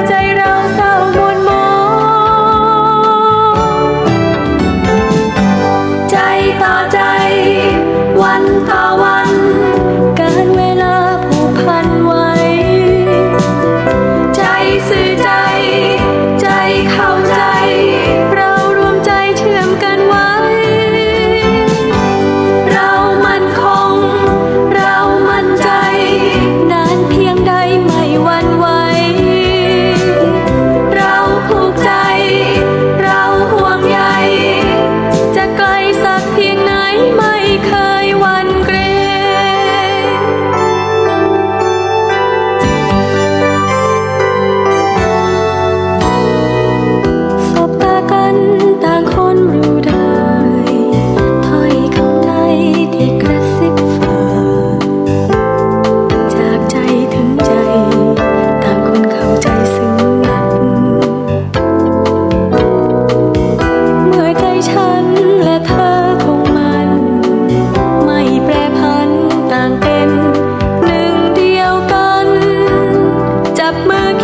day.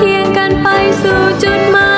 เคียงกันไปสู่จุดหมาย